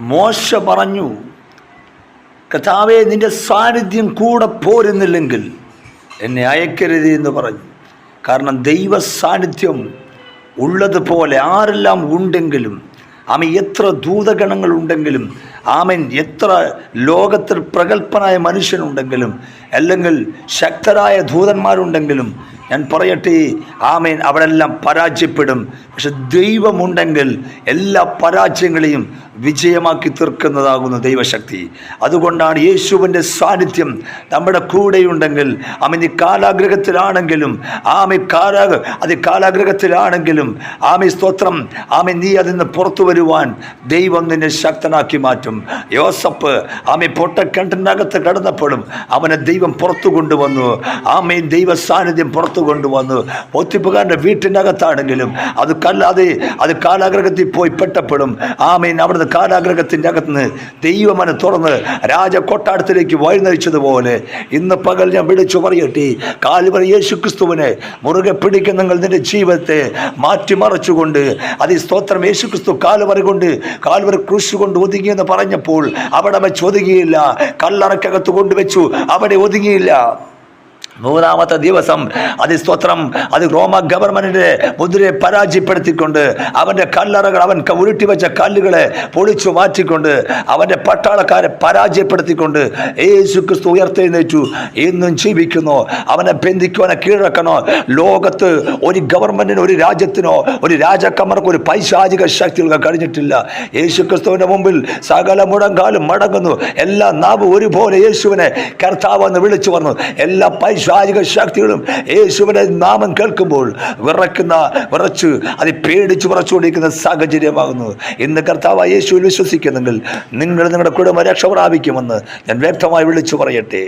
മോശ പറഞ്ഞു കഥാവെ നിന്റെ സാന്നിധ്യം കൂടെ പോരുന്നില്ലെങ്കിൽ എന്നെ അയക്കരുത് എന്ന് പറഞ്ഞു. കാരണം ദൈവ സാന്നിധ്യം ഉള്ളതുപോലെ ആരെല്ലാം ഉണ്ടെങ്കിലും ആമ എത്ര ദൂതഗണങ്ങൾ ഉണ്ടെങ്കിലും ആമൻ എത്ര ലോകത്തിൽ പ്രഗത്ഭനായ മനുഷ്യനുണ്ടെങ്കിലും അല്ലെങ്കിൽ ശക്തരായ ദൂതന്മാരുണ്ടെങ്കിലും ഞാൻ പറയട്ടെ ആമേൻ. അവരെല്ലാം പരാജയപ്പെടും. പക്ഷെ ദൈവമുണ്ടെങ്കിൽ എല്ലാ പരാജയങ്ങളെയും വിജയമാക്കി തീർക്കുന്നതാകുന്നു ദൈവശക്തി. അതുകൊണ്ടാണ് യേശുവിന്റെ സാന്നിധ്യം നമ്മുടെ കൂടെയുണ്ടെങ്കിൽ അവൻ ഈ കാലാഗ്രഹത്തിലാണെങ്കിലും ആമി കാലാ അത് കാലാഗ്രഹത്തിലാണെങ്കിലും ആമി സ്തോത്രം ആമി നീ അതിൽ നിന്ന് പുറത്തു വരുവാൻ ദൈവം നിന്നെ ശക്തനാക്കി മാറ്റും. യോസപ്പ് ആമി പൊട്ടക്കിണറ്റിനകത്ത് കടന്നപ്പോഴും അവനെ ദൈവം പുറത്തു കൊണ്ടുവന്നു. ആമയും ദൈവ സാന്നിധ്യം പുറത്തു കൊണ്ടുവന്നു പൊത്തിപ്പുകാരന്റെ വീട്ടിനകത്താണെങ്കിലും അത് കല്ലാതെ അത് കാലാഗ്രഹത്തിൽ പോയി പെട്ടപ്പെടും. ആമീൻ. അവിടുന്ന് കാലാഗ്രഹത്തിന്റെ അകത്തുനിന്ന് ദൈവമന തുറന്ന് രാജ കൊട്ടാരത്തിലേക്ക് വഴിനയിച്ചതുപോലെ ഇന്ന് പകൽ ഞാൻ വിളിച്ചു പറയട്ടെ. കാലുവർ യേശു ക്രിസ്തുവിനെ മുറുകെ പിടിക്കുന്ന നിന്റെ ജീവിതത്തെ മാറ്റിമറച്ചുകൊണ്ട്. അത് ഈ സ്തോത്രം യേശു ക്രിസ്തു കാലുവറി കൊണ്ട് കാലുവര ക്രൂശ് കൊണ്ട് ഒതുങ്ങിയെന്ന് പറഞ്ഞപ്പോൾ അവിടെ വെച്ച് ഒതുങ്ങിയില്ല. കല്ലറക്കകത്ത് കൊണ്ടുവച്ചു അവിടെ ഒതുങ്ങിയില്ല. മൂന്നാമത്തെ ദിവസം അത് സ്തോത്രം അത് റോമ ഗവൺമെന്റിന്റെ മുദ്രയെ പരാജയപ്പെടുത്തിക്കൊണ്ട് അവന്റെ കല്ലറകൾ അവൻ ഉരുട്ടി വെച്ച കല്ലുകളെ പൊളിച്ചു മാറ്റിക്കൊണ്ട് അവന്റെ പട്ടാളക്കാരെ പരാജയപ്പെടുത്തിക്കൊണ്ട് യേശു ക്രിസ്തു ഉയർത്തെഴുന്നേറ്റു. ഇന്നും ജീവിക്കുന്നു. അവനെ ബന്ധിക്കോ അവനെ കീഴടക്കണോ? ലോകത്ത് ഒരു ഗവൺമെന്റിനോ ഒരു രാജ്യത്തിനോ ഒരു രാജാക്കന്മാർക്ക് ഒരു പൈശാചിക ശക്തികൾക്ക് കഴിഞ്ഞിട്ടില്ല. യേശു ക്രിസ്തുവിന്റെ മുമ്പിൽ സകല മുടങ്കാലും മടങ്ങുന്നു. എല്ലാ നാവ് ഒരുപോലെ യേശുവിനെ കർത്താവെന്ന് വിളിച്ചു വന്നു എല്ലാ പൈശാചിക ശക്തികളും യേശുവിന്റെ നാമം കേൾക്കുമ്പോൾ വിറക്കുന്ന വിറച്ച് അത് പേടിച്ച് വിറച്ചുകൊണ്ടിരിക്കുന്ന സാഹചര്യമാകുന്നു. ഇന്ന് കർത്താവ് യേശുവിൽ വിശ്വസിക്കുന്നെങ്കിൽ നിങ്ങൾ നിങ്ങളുടെ കുടുംബ രക്ഷ പ്രാപിക്കുമെന്ന് ഞാൻ വ്യക്തമായി വിളിച്ചു പറയട്ടെ.